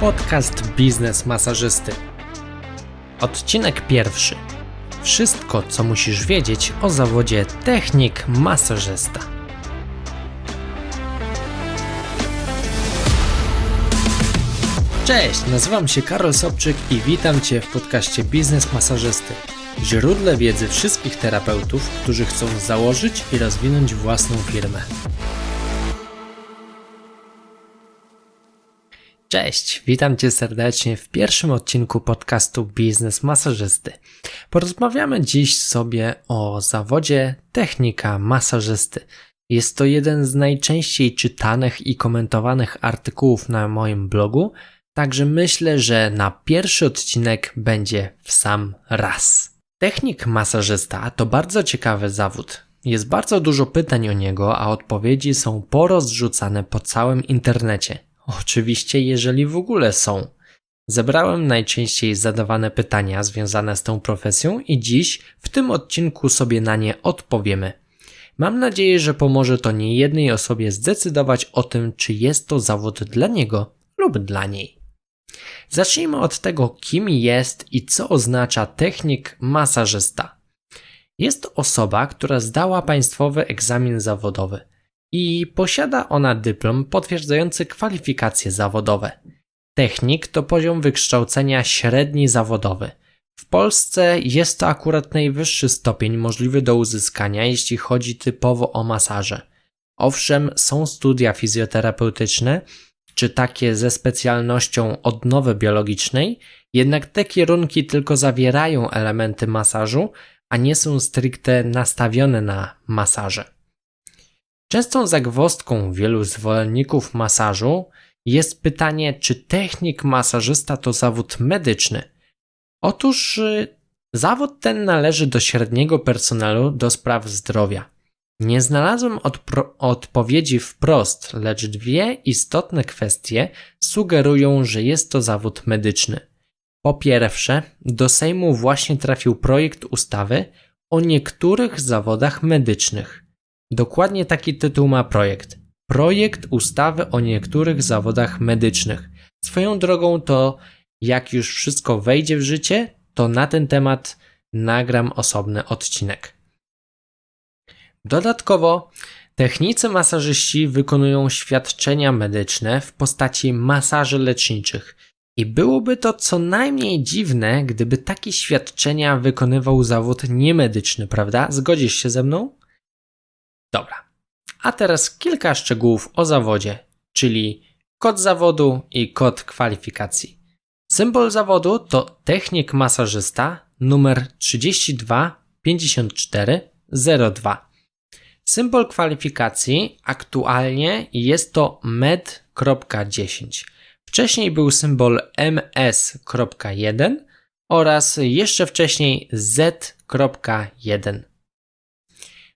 Podcast Biznes Masażysty. Odcinek pierwszy. Wszystko, co musisz wiedzieć o zawodzie technik masażysta. Cześć, nazywam się Karol Sobczyk i witam Cię w podcaście Biznes Masażysty. Źródle wiedzy wszystkich terapeutów, którzy chcą założyć i rozwinąć własną firmę. Cześć, witam Cię serdecznie w pierwszym odcinku podcastu Biznes Masażysty. Porozmawiamy dziś sobie o zawodzie technika masażysty. Jest to jeden z najczęściej czytanych i komentowanych artykułów na moim blogu, także myślę, że na pierwszy odcinek będzie w sam raz. Technik masażysta to bardzo ciekawy zawód. Jest bardzo dużo pytań o niego, a odpowiedzi są porozrzucane po całym internecie. Oczywiście, jeżeli w ogóle są. Zebrałem najczęściej zadawane pytania związane z tą profesją i dziś w tym odcinku sobie na nie odpowiemy. Mam nadzieję, że pomoże to niejednej osobie zdecydować o tym, czy jest to zawód dla niego lub dla niej. Zacznijmy od tego, kim jest i co oznacza technik masażysta. Jest to osoba, która zdała państwowy egzamin zawodowy i posiada ona dyplom potwierdzający kwalifikacje zawodowe. Technik to poziom wykształcenia średni zawodowy. W Polsce jest to akurat najwyższy stopień możliwy do uzyskania, jeśli chodzi typowo o masaże. Owszem, są studia fizjoterapeutyczne, czy takie ze specjalnością odnowy biologicznej, jednak te kierunki tylko zawierają elementy masażu, a nie są stricte nastawione na masaże. Częstą zagwozdką wielu zwolenników masażu jest pytanie, czy technik masażysta to zawód medyczny. Otóż y, zawód ten należy do średniego personelu do spraw zdrowia. Nie znalazłem odpro- odpowiedzi wprost, lecz dwie istotne kwestie sugerują, że jest to zawód medyczny. Po pierwsze, do Sejmu właśnie trafił projekt ustawy o niektórych zawodach medycznych. Dokładnie taki tytuł ma projekt. Projekt ustawy o niektórych zawodach medycznych. Swoją drogą to, jak już wszystko wejdzie w życie, to na ten temat nagram osobny odcinek. Dodatkowo, technicy masażyści wykonują świadczenia medyczne w postaci masaży leczniczych. I byłoby to co najmniej dziwne, gdyby takie świadczenia wykonywał zawód niemedyczny, prawda? Zgodzisz się ze mną? Dobra. A teraz kilka szczegółów o zawodzie, czyli kod zawodu i kod kwalifikacji. Symbol zawodu to technik masażysta numer 325402. Symbol kwalifikacji aktualnie jest to med.10. Wcześniej był symbol ms.1 oraz jeszcze wcześniej z.1.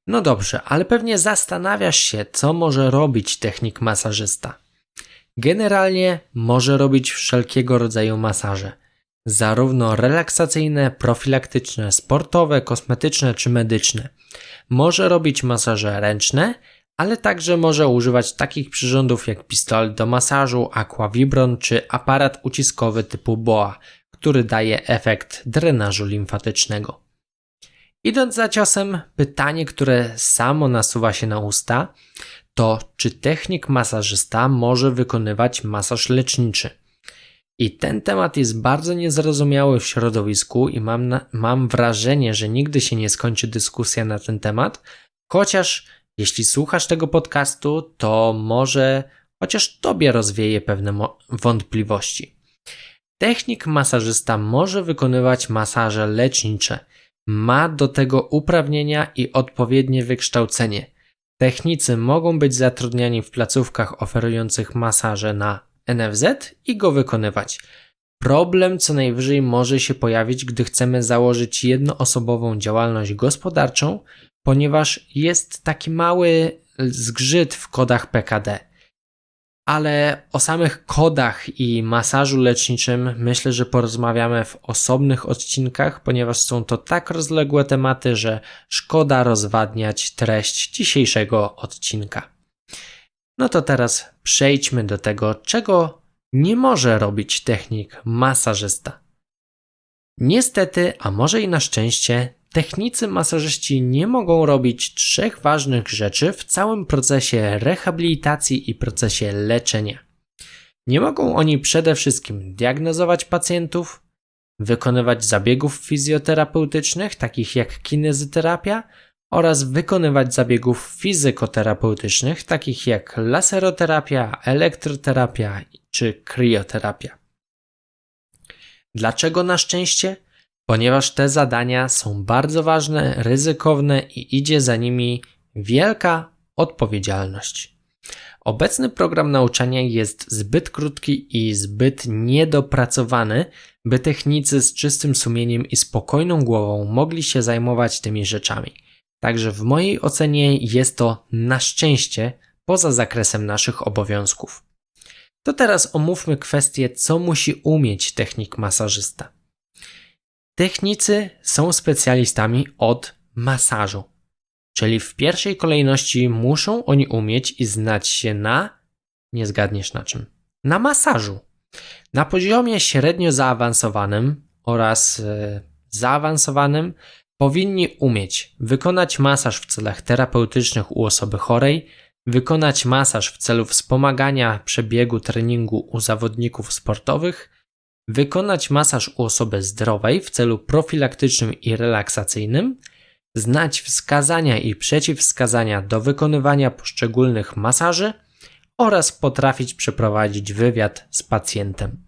No dobrze, ale pewnie zastanawiasz się, co może robić technik masażysta. Generalnie może robić wszelkiego rodzaju masaże, zarówno relaksacyjne, profilaktyczne, sportowe, kosmetyczne czy medyczne. Może robić masaże ręczne, ale także może używać takich przyrządów jak pistolet do masażu, aquavibron czy aparat uciskowy typu BOA, który daje efekt drenażu limfatycznego. Idąc za ciosem, pytanie, które samo nasuwa się na usta, to czy technik masażysta może wykonywać masaż leczniczy? I ten temat jest bardzo niezrozumiały w środowisku i mam, na, mam wrażenie, że nigdy się nie skończy dyskusja na ten temat, chociaż jeśli słuchasz tego podcastu, to może chociaż tobie rozwieje pewne wątpliwości. Technik masażysta może wykonywać masaże lecznicze – ma do tego uprawnienia i odpowiednie wykształcenie. Technicy mogą być zatrudniani w placówkach oferujących masaże na NFZ i go wykonywać. Problem co najwyżej może się pojawić, gdy chcemy założyć jednoosobową działalność gospodarczą, ponieważ jest taki mały zgrzyt w kodach PKD ale o samych kodach i masażu leczniczym myślę, że porozmawiamy w osobnych odcinkach, ponieważ są to tak rozległe tematy, że szkoda rozwadniać treść dzisiejszego odcinka. No to teraz przejdźmy do tego, czego nie może robić technik masażysta. Niestety, a może i na szczęście, technicy masażyści nie mogą robić trzech ważnych rzeczy w całym procesie rehabilitacji i procesie leczenia. Nie mogą oni przede wszystkim diagnozować pacjentów, wykonywać zabiegów fizjoterapeutycznych, takich jak kinezyterapia, oraz wykonywać zabiegów fizykoterapeutycznych, takich jak laseroterapia, elektroterapia czy krioterapia. Dlaczego na szczęście? Ponieważ te zadania są bardzo ważne, ryzykowne i idzie za nimi wielka odpowiedzialność. Obecny program nauczania jest zbyt krótki i zbyt niedopracowany, by technicy z czystym sumieniem i spokojną głową mogli się zajmować tymi rzeczami. Także w mojej ocenie jest to na szczęście poza zakresem naszych obowiązków. To teraz omówmy kwestię, co musi umieć technik masażysta. Technicy są specjalistami od masażu, czyli w pierwszej kolejności muszą oni umieć i znać się na, nie zgadniesz na czym, na masażu. Na poziomie średnio zaawansowanym oraz yy, zaawansowanym powinni umieć wykonać masaż w celach terapeutycznych u osoby chorej, wykonać masaż w celu wspomagania przebiegu treningu u zawodników sportowych, wykonać masaż u osoby zdrowej w celu profilaktycznym i relaksacyjnym, znać wskazania i przeciwwskazania do wykonywania poszczególnych masaży oraz potrafić przeprowadzić wywiad z pacjentem.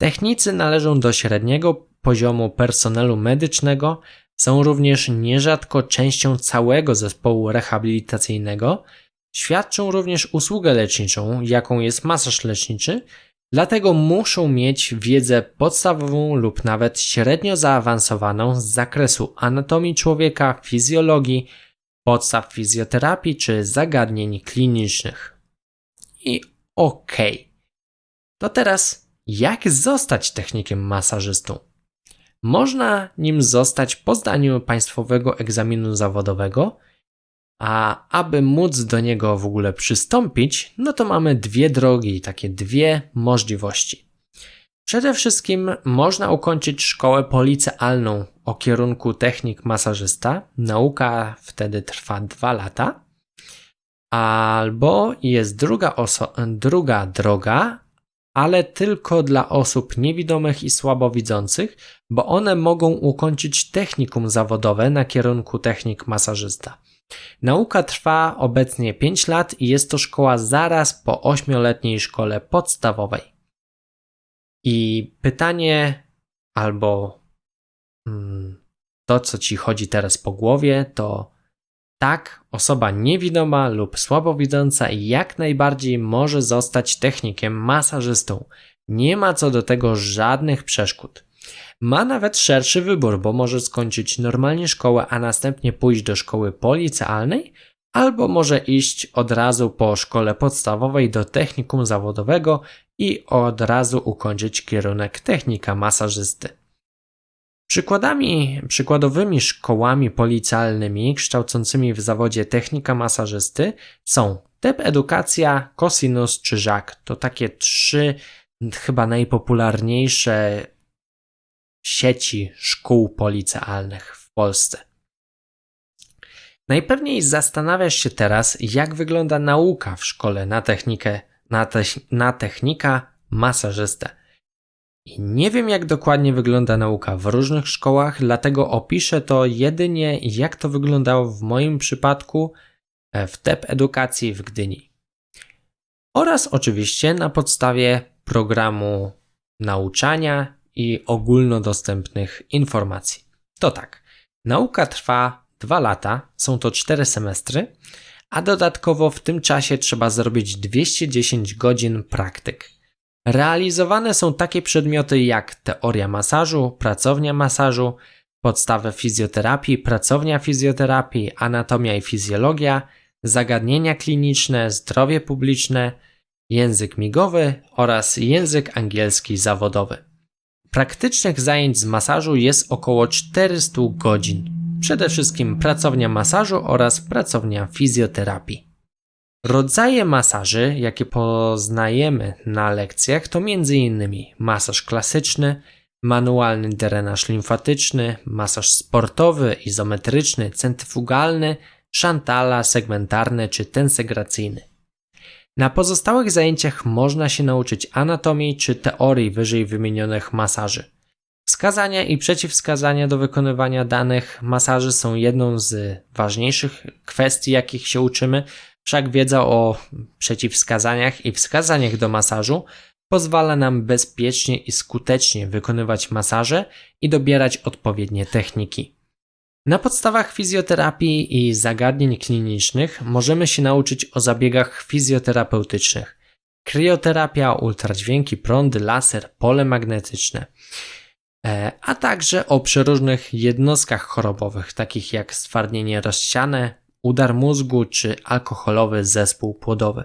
Technicy należą do średniego poziomu personelu medycznego, są również nierzadko częścią całego zespołu rehabilitacyjnego, świadczą również usługę leczniczą, jaką jest masaż leczniczy, dlatego muszą mieć wiedzę podstawową lub nawet średnio zaawansowaną z zakresu anatomii człowieka, fizjologii, podstaw fizjoterapii czy zagadnień klinicznych. I okej. Okay. To teraz, jak zostać technikiem masażystą? Można nim zostać po zdaniu państwowego egzaminu zawodowego, a aby móc do niego w ogóle przystąpić, no to mamy dwie drogi, takie dwie możliwości. Przede wszystkim można ukończyć szkołę policealną o kierunku technik masażysta. Nauka wtedy trwa dwa lata. Albo jest druga, druga droga, ale tylko dla osób niewidomych i słabowidzących, bo one mogą ukończyć technikum zawodowe na kierunku technik masażysta. Nauka trwa obecnie 5 lat i jest to szkoła zaraz po 8-letniej szkole podstawowej. I pytanie albo hmm, to, co ci chodzi teraz po głowie, to tak, osoba niewidoma lub słabowidząca jak najbardziej może zostać technikiem masażystą. Nie ma co do tego żadnych przeszkód. Ma nawet szerszy wybór, bo może skończyć normalnie szkołę, a następnie pójść do szkoły policealnej, albo może iść od razu po szkole podstawowej do technikum zawodowego i od razu ukończyć kierunek technika masażysty. Przykładami, przykładowymi szkołami policjalnymi kształcącymi w zawodzie technika masażysty są TEP Edukacja, Cosinus czy Żak. To takie trzy chyba najpopularniejsze sieci szkół policealnych w Polsce. Najpewniej zastanawiasz się teraz, jak wygląda nauka w szkole na technikę, na, te, na technika masażystę. I nie wiem, jak dokładnie wygląda nauka w różnych szkołach, dlatego opiszę to jedynie, jak to wyglądało w moim przypadku e, w TEP Edukacji w Gdyni. Oraz oczywiście na podstawie programu nauczania i ogólnodostępnych informacji. To tak, nauka trwa dwa lata, są to cztery semestry, a dodatkowo w tym czasie trzeba zrobić 210 godzin praktyk. Realizowane są takie przedmioty jak teoria masażu, pracownia masażu, podstawy fizjoterapii, pracownia fizjoterapii, anatomia i fizjologia, zagadnienia kliniczne, zdrowie publiczne, język migowy oraz język angielski zawodowy. Praktycznych zajęć z masażu jest około 400 godzin. Przede wszystkim pracownia masażu oraz pracownia fizjoterapii. Rodzaje masaży, jakie poznajemy na lekcjach, to m.in. masaż klasyczny, manualny drenaż limfatyczny, masaż sportowy, izometryczny, centryfugalny, szantala, segmentarny czy tensegracyjny. Na pozostałych zajęciach można się nauczyć anatomii czy teorii wyżej wymienionych masaży. Wskazania i przeciwwskazania do wykonywania danych masaży są jedną z ważniejszych kwestii, jakich się uczymy, wszak wiedza o przeciwwskazaniach i wskazaniach do masażu pozwala nam bezpiecznie i skutecznie wykonywać masaże i dobierać odpowiednie techniki. Na podstawach fizjoterapii i zagadnień klinicznych możemy się nauczyć o zabiegach fizjoterapeutycznych. Krioterapia, ultradźwięki, prądy, laser, pole magnetyczne, e, a także o przeróżnych jednostkach chorobowych, takich jak stwardnienie rozsiane, udar mózgu czy alkoholowy zespół płodowy.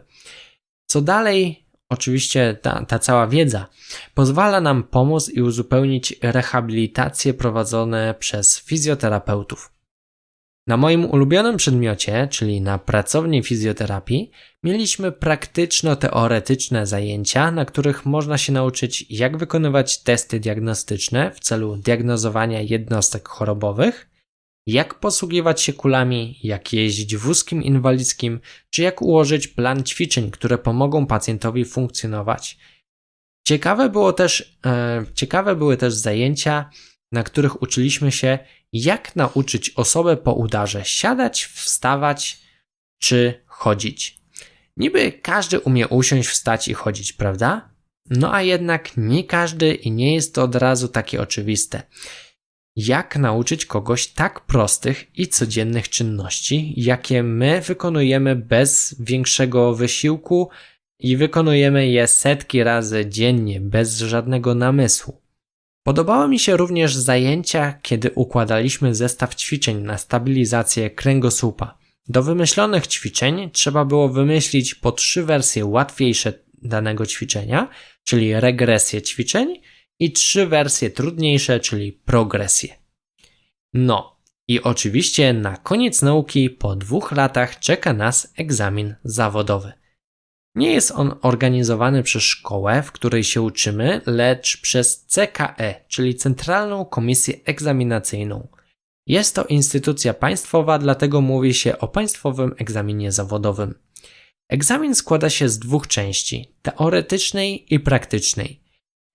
Co dalej, Oczywiście ta, ta cała wiedza pozwala nam pomóc i uzupełnić rehabilitacje prowadzone przez fizjoterapeutów. Na moim ulubionym przedmiocie, czyli na pracowni fizjoterapii, mieliśmy praktyczno-teoretyczne zajęcia, na których można się nauczyć, jak wykonywać testy diagnostyczne w celu diagnozowania jednostek chorobowych, jak posługiwać się kulami, jak jeździć wózkiem inwalidzkim, czy jak ułożyć plan ćwiczeń, które pomogą pacjentowi funkcjonować. Ciekawe, było też, e, ciekawe były też zajęcia, na których uczyliśmy się, jak nauczyć osobę po udarze siadać, wstawać czy chodzić. Niby każdy umie usiąść, wstać i chodzić, prawda? No a jednak nie każdy i nie jest to od razu takie oczywiste. Jak nauczyć kogoś tak prostych i codziennych czynności, jakie my wykonujemy bez większego wysiłku i wykonujemy je setki razy dziennie, bez żadnego namysłu? Podobały mi się również zajęcia, kiedy układaliśmy zestaw ćwiczeń na stabilizację kręgosłupa. Do wymyślonych ćwiczeń trzeba było wymyślić po trzy wersje łatwiejsze danego ćwiczenia, czyli regresję ćwiczeń i trzy wersje trudniejsze, czyli progresję. No, i oczywiście na koniec nauki po dwóch latach czeka nas egzamin zawodowy. Nie jest on organizowany przez szkołę, w której się uczymy, lecz przez CKE, czyli Centralną Komisję Egzaminacyjną. Jest to instytucja państwowa, dlatego mówi się o państwowym egzaminie zawodowym. Egzamin składa się z dwóch części teoretycznej i praktycznej.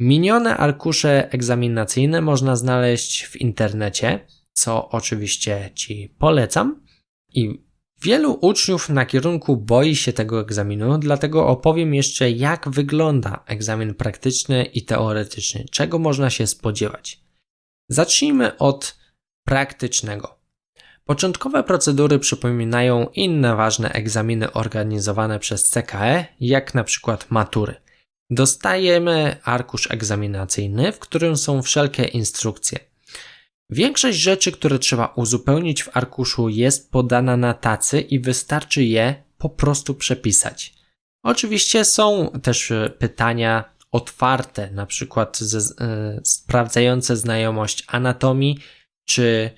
Minione arkusze egzaminacyjne można znaleźć w internecie, co oczywiście Ci polecam. I wielu uczniów na kierunku boi się tego egzaminu, dlatego opowiem jeszcze, jak wygląda egzamin praktyczny i teoretyczny, czego można się spodziewać. Zacznijmy od praktycznego. Początkowe procedury przypominają inne ważne egzaminy organizowane przez CKE, jak na przykład matury. Dostajemy arkusz egzaminacyjny, w którym są wszelkie instrukcje. Większość rzeczy, które trzeba uzupełnić w arkuszu, jest podana na tacy i wystarczy je po prostu przepisać. Oczywiście są też e, pytania otwarte, na przykład ze, e, sprawdzające znajomość anatomii, czy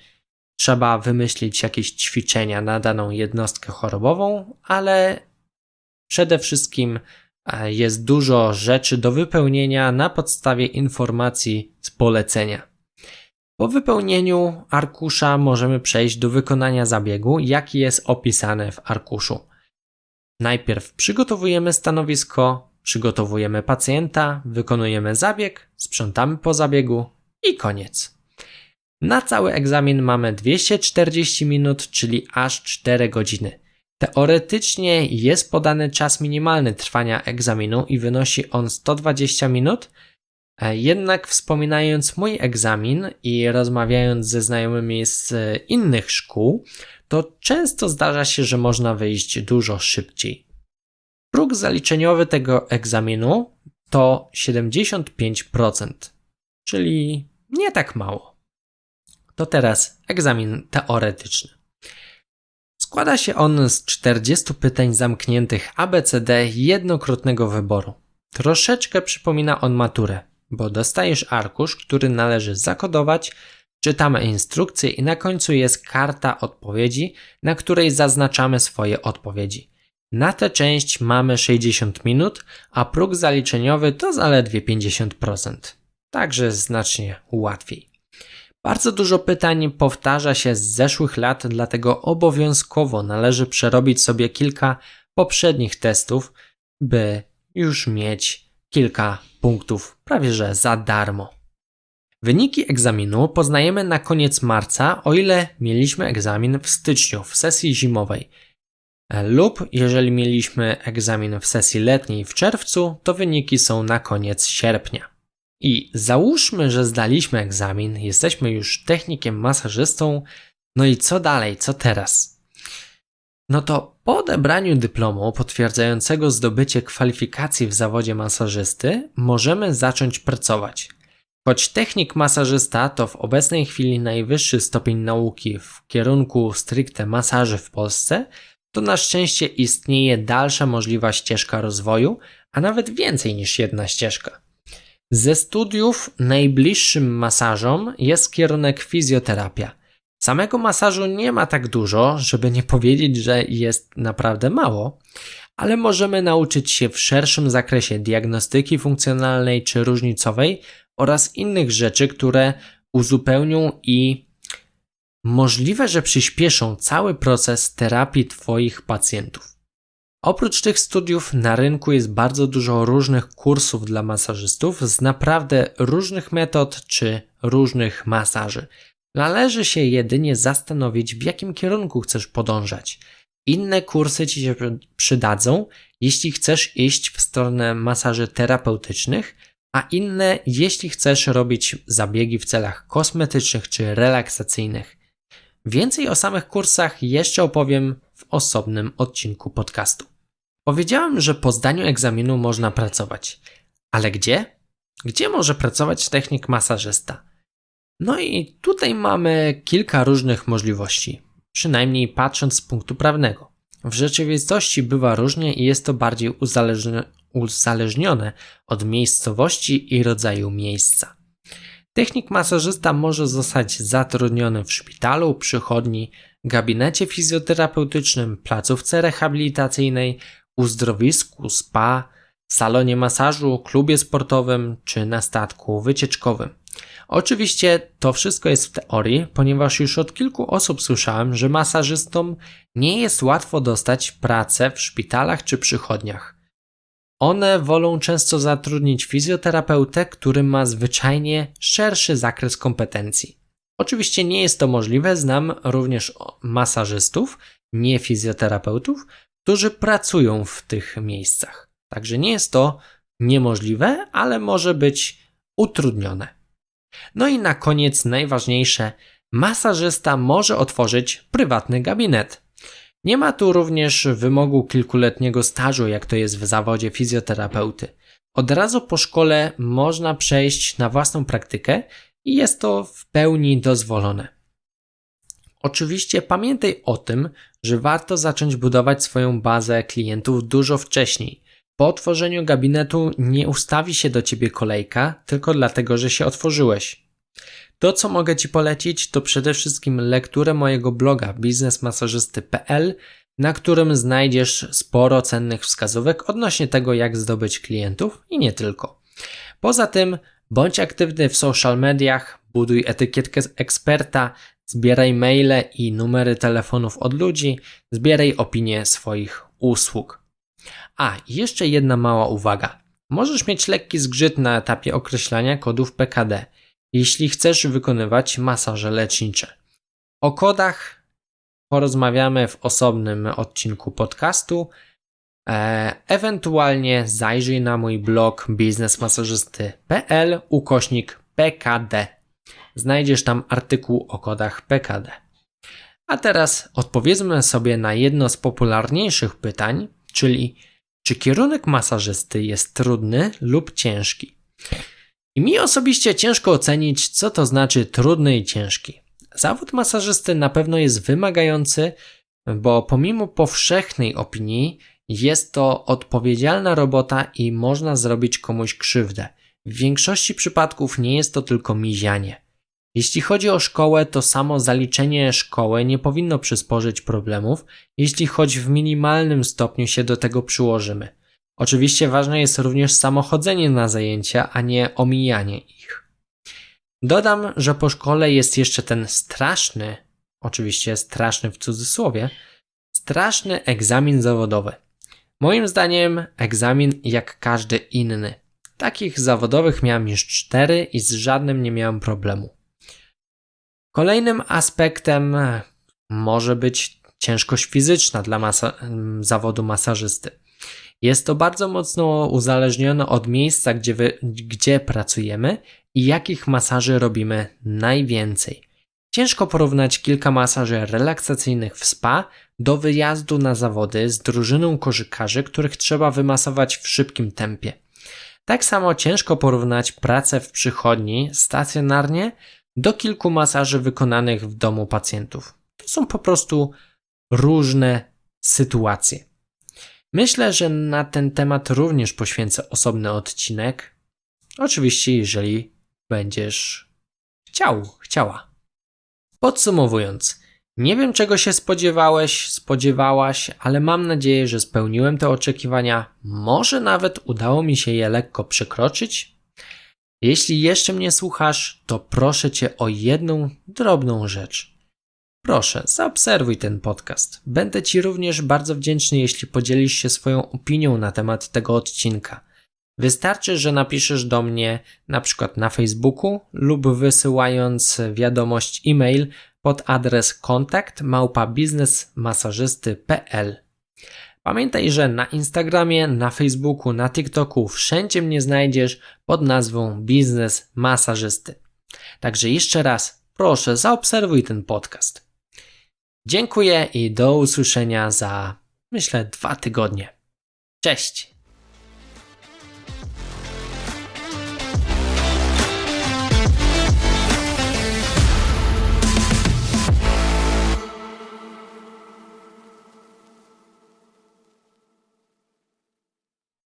trzeba wymyślić jakieś ćwiczenia na daną jednostkę chorobową, ale przede wszystkim jest dużo rzeczy do wypełnienia na podstawie informacji z polecenia. Po wypełnieniu arkusza możemy przejść do wykonania zabiegu, jaki jest opisane w arkuszu. Najpierw przygotowujemy stanowisko, przygotowujemy pacjenta, wykonujemy zabieg, sprzątamy po zabiegu i koniec. Na cały egzamin mamy 240 minut, czyli aż 4 godziny. Teoretycznie jest podany czas minimalny trwania egzaminu i wynosi on 120 minut, e, jednak wspominając mój egzamin i rozmawiając ze znajomymi z innych szkół, to często zdarza się, że można wyjść dużo szybciej. Próg zaliczeniowy tego egzaminu to 75%, czyli nie tak mało. To teraz egzamin teoretyczny. Składa się on z 40 pytań zamkniętych ABCD jednokrotnego wyboru. Troszeczkę przypomina on maturę, bo dostajesz arkusz, który należy zakodować, czytamy instrukcję i na końcu jest karta odpowiedzi, na której zaznaczamy swoje odpowiedzi. Na tę część mamy 60 minut, a próg zaliczeniowy to zaledwie 50%. Także znacznie łatwiej. Bardzo dużo pytań powtarza się z zeszłych lat, dlatego obowiązkowo należy przerobić sobie kilka poprzednich testów, by już mieć kilka punktów prawie że za darmo. Wyniki egzaminu poznajemy na koniec marca, o ile mieliśmy egzamin w styczniu, w sesji zimowej. Lub jeżeli mieliśmy egzamin w sesji letniej w czerwcu, to wyniki są na koniec sierpnia. I załóżmy, że zdaliśmy egzamin, jesteśmy już technikiem masażystą, no i co dalej, co teraz? No to po odebraniu dyplomu potwierdzającego zdobycie kwalifikacji w zawodzie masażysty, możemy zacząć pracować. Choć technik masażysta to w obecnej chwili najwyższy stopień nauki w kierunku stricte masaży w Polsce, to na szczęście istnieje dalsza możliwa ścieżka rozwoju, a nawet więcej niż jedna ścieżka. Ze studiów najbliższym masażom jest kierunek fizjoterapia. Samego masażu nie ma tak dużo, żeby nie powiedzieć, że jest naprawdę mało, ale możemy nauczyć się w szerszym zakresie diagnostyki funkcjonalnej czy różnicowej oraz innych rzeczy, które uzupełnią i możliwe, że przyspieszą cały proces terapii Twoich pacjentów. Oprócz tych studiów na rynku jest bardzo dużo różnych kursów dla masażystów z naprawdę różnych metod czy różnych masaży. Należy się jedynie zastanowić, w jakim kierunku chcesz podążać. Inne kursy Ci się przydadzą, jeśli chcesz iść w stronę masaży terapeutycznych, a inne, jeśli chcesz robić zabiegi w celach kosmetycznych czy relaksacyjnych. Więcej o samych kursach jeszcze opowiem w osobnym odcinku podcastu. Powiedziałem, że po zdaniu egzaminu można pracować. Ale gdzie? Gdzie może pracować technik masażysta? No i tutaj mamy kilka różnych możliwości, przynajmniej patrząc z punktu prawnego. W rzeczywistości bywa różnie i jest to bardziej uzależnione, od miejscowości i rodzaju miejsca. Technik masażysta może zostać zatrudniony w szpitalu, przychodni, gabinecie fizjoterapeutycznym, placówce rehabilitacyjnej, uzdrowisku, spa, salonie masażu, klubie sportowym czy na statku wycieczkowym. Oczywiście to wszystko jest w teorii, ponieważ już od kilku osób słyszałem, że masażystom nie jest łatwo dostać pracę w szpitalach czy przychodniach. One wolą często zatrudnić fizjoterapeutę, który ma zwyczajnie szerszy zakres kompetencji. Oczywiście nie jest to możliwe, znam również masażystów, nie fizjoterapeutów, którzy pracują w tych miejscach. Także nie jest to niemożliwe, ale może być utrudnione. No i na koniec najważniejsze, masażysta może otworzyć prywatny gabinet. Nie ma tu również wymogu kilkuletniego stażu, jak to jest w zawodzie fizjoterapeuty. Od razu po szkole można przejść na własną praktykę i jest to w pełni dozwolone. Oczywiście pamiętaj o tym, że warto zacząć budować swoją bazę klientów dużo wcześniej. Po otworzeniu gabinetu nie ustawi się do ciebie kolejka tylko dlatego, że się otworzyłeś. To, co mogę Ci polecić, to przede wszystkim lekturę mojego bloga biznesmasażysty.pl, na którym znajdziesz sporo cennych wskazówek odnośnie tego, jak zdobyć klientów i nie tylko. Poza tym, bądź aktywny w social mediach, buduj etykietkę eksperta, zbieraj maile i numery telefonów od ludzi, zbieraj opinie swoich usług. A, jeszcze jedna mała uwaga. Możesz mieć lekki zgrzyt na etapie określania kodów PKD – jeśli chcesz wykonywać masaże lecznicze. O kodach porozmawiamy w osobnym odcinku podcastu. E, ewentualnie zajrzyj na mój blog biznesmasażysty.pl ukośnik PKD. Znajdziesz tam artykuł o kodach PKD. A teraz odpowiedzmy sobie na jedno z popularniejszych pytań, czyli czy kierunek masażysty jest trudny lub ciężki? I mi osobiście ciężko ocenić, co to znaczy trudny i ciężki. Zawód masażysty na pewno jest wymagający, bo pomimo powszechnej opinii, jest to odpowiedzialna robota i można zrobić komuś krzywdę. W większości przypadków nie jest to tylko mizianie. Jeśli chodzi o szkołę, to samo zaliczenie szkoły nie powinno przysporzyć problemów, jeśli choć w minimalnym stopniu się do tego przyłożymy. Oczywiście ważne jest również samochodzenie na zajęcia, a nie omijanie ich. Dodam, że po szkole jest jeszcze ten straszny, oczywiście straszny w cudzysłowie, straszny egzamin zawodowy. Moim zdaniem egzamin jak każdy inny. Takich zawodowych miałem już cztery i z żadnym nie miałem problemu. Kolejnym aspektem może być ciężkość fizyczna dla masa zawodu masażysty. Jest to bardzo mocno uzależnione od miejsca, gdzie, wy, gdzie pracujemy i jakich masaży robimy najwięcej. Ciężko porównać kilka masaży relaksacyjnych w spa do wyjazdu na zawody z drużyną korzykarzy, których trzeba wymasować w szybkim tempie. Tak samo ciężko porównać pracę w przychodni stacjonarnie do kilku masaży wykonanych w domu pacjentów. To są po prostu różne sytuacje. Myślę, że na ten temat również poświęcę osobny odcinek. Oczywiście, jeżeli będziesz chciał, chciała. Podsumowując, nie wiem czego się spodziewałeś, spodziewałaś, ale mam nadzieję, że spełniłem te oczekiwania. Może nawet udało mi się je lekko przekroczyć. Jeśli jeszcze mnie słuchasz, to proszę cię o jedną drobną rzecz. Proszę, zaobserwuj ten podcast. Będę Ci również bardzo wdzięczny, jeśli podzielisz się swoją opinią na temat tego odcinka. Wystarczy, że napiszesz do mnie na przykład na Facebooku lub wysyłając wiadomość e-mail pod adres kontakt małpabiznesmasażysty.pl. Pamiętaj, że na Instagramie, na Facebooku, na TikToku wszędzie mnie znajdziesz pod nazwą Biznes Masażysty. Także jeszcze raz proszę zaobserwuj ten podcast. Dziękuję i do usłyszenia za myślę dwa tygodnie. Cześć!